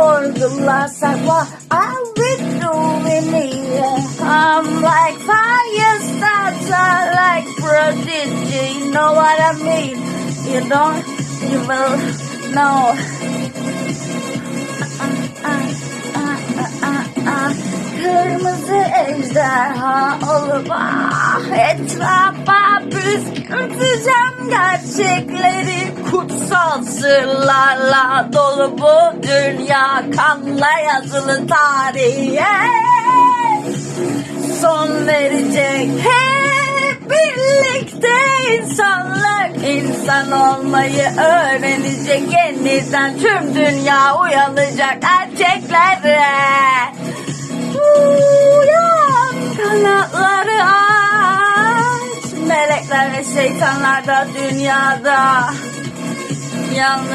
for the last time while I've doing here? I'm like fire starts are like prodigy, you know what I mean? You don't even know. Christmas is the holiday. Kırmızı ejderha olur Etrafa püskürteceğim gerçekleri Kutsal sırlarla dolu bu dünya kanla yazılı tarihe. Son verecek hep birlikte insanlık insan olmayı öğrenecek yeniden tüm dünya uyanacak erkeklere. Uyan kanatları aç. Melekler ve şeytanlar da dünyada yang